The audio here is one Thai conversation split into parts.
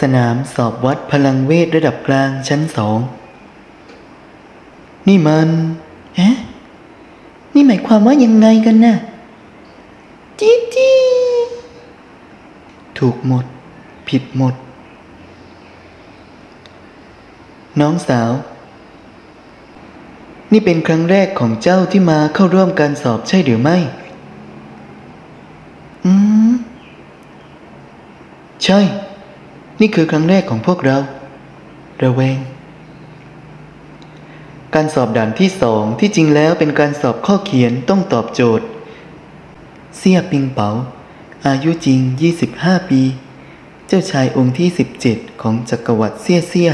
สนามสอบวัดพลังเวทระดับกลางชั้นสอง นี่มันฮะนี่หมายความว่ายังไงกันน่ะจีจีถูกหมด ผิดหมด น้องสาว นี่เป็นครั้งแรกของเจ้าที่มาเข้าร่วมการสอบใช่หรือไม่ อืม ใช่ นี่คือครั้งแรกของพวกเรา ระแวง การสอบด่านที่สองที่จริงแล้วเป็นการสอบข้อเขียนต้องตอบโจทย์ เสียปิงเปา อายุจริง 25 ปี เจ้าชายองค์ที่ 17 ของจักรวรรดิเซี่ยเซีย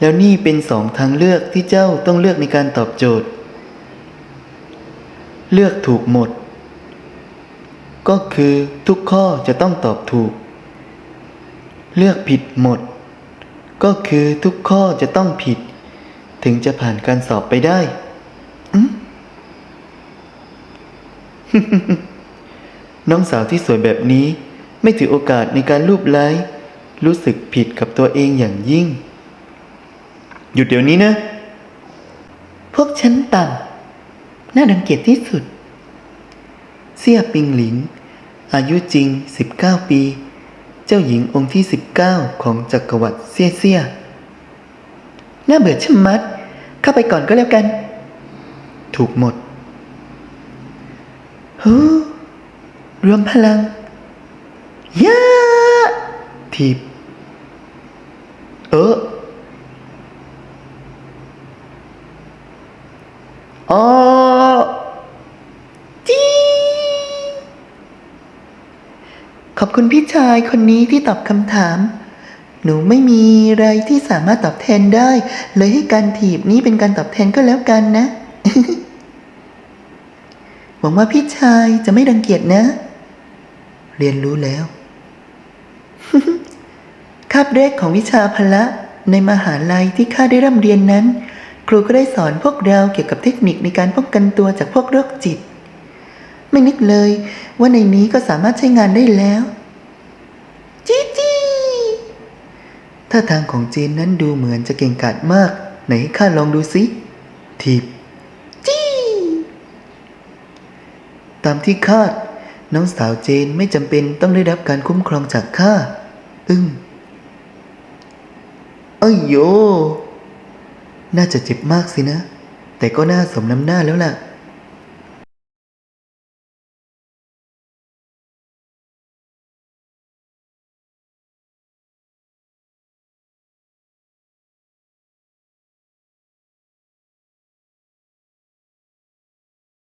แล้วนี่เป็นสองทางเลือกที่เจ้าต้องเลือกในการตอบโจทย์ เลือกถูกหมด ก็คือทุกข้อจะต้องตอบถูก เลือกผิดหมด ก็คือทุกข้อจะต้องผิด ถึงจะผ่านการสอบไปได้อืมน้องสาวที่สวยแบบนี้ไม่ถือโอกาสในการลูบไล้รู้สึกผิดกับตัวเองอย่างยิ่ง หยุดเดี๋ยวนี้นะ พวกฉันต่ำน่าดังเกียจที่สุด เสี่ยปิงหลิง อายุจริง 19 ปี เจ้าหญิงองค์ที่ 19 ของจักรวรรดิเซี่ยเซี่ยน่าเบื่อชะมัด เข้าไปก่อนก็แล้วกัน ถูกหมดฮู้รวมพลังยาทีบเออ อ๋อจี ขอบคุณพี่ชายคนนี้ที่ตอบคำถาม หนูไม่มีอะไรที่สามารถตอบแทนได้ เลยให้การถีบนี้เป็นการตอบแทนก็แล้วกันนะ หวังว่าพี่ชายจะไม่รังเกียจนะ เรียนรู้แล้วคาบแรกของวิชาพละในมหาลัยที่ข้าได้ร่ำเรียนนั้น ครูก็ได้สอนพวกเราเกี่ยวกับเทคนิคในการป้องกันตัวจากพวกโรคจิต ไม่นึกเลย ว่าในนี้ก็สามารถใช้งานได้แล้ว จีจีท่าทางของเจนนั้นดูเหมือนจะเก่งกาจมาก ไหนให้ข้าลองดูสิทีบตามที่คาด น้องสาวเจนไม่จำเป็นต้องได้รับการคุ้มครองจากข้าอึ้งเอ้ยโย น่าจะเจ็บมากสินะ แต่ก็น่าสมน้ำหน้าแล้วล่ะ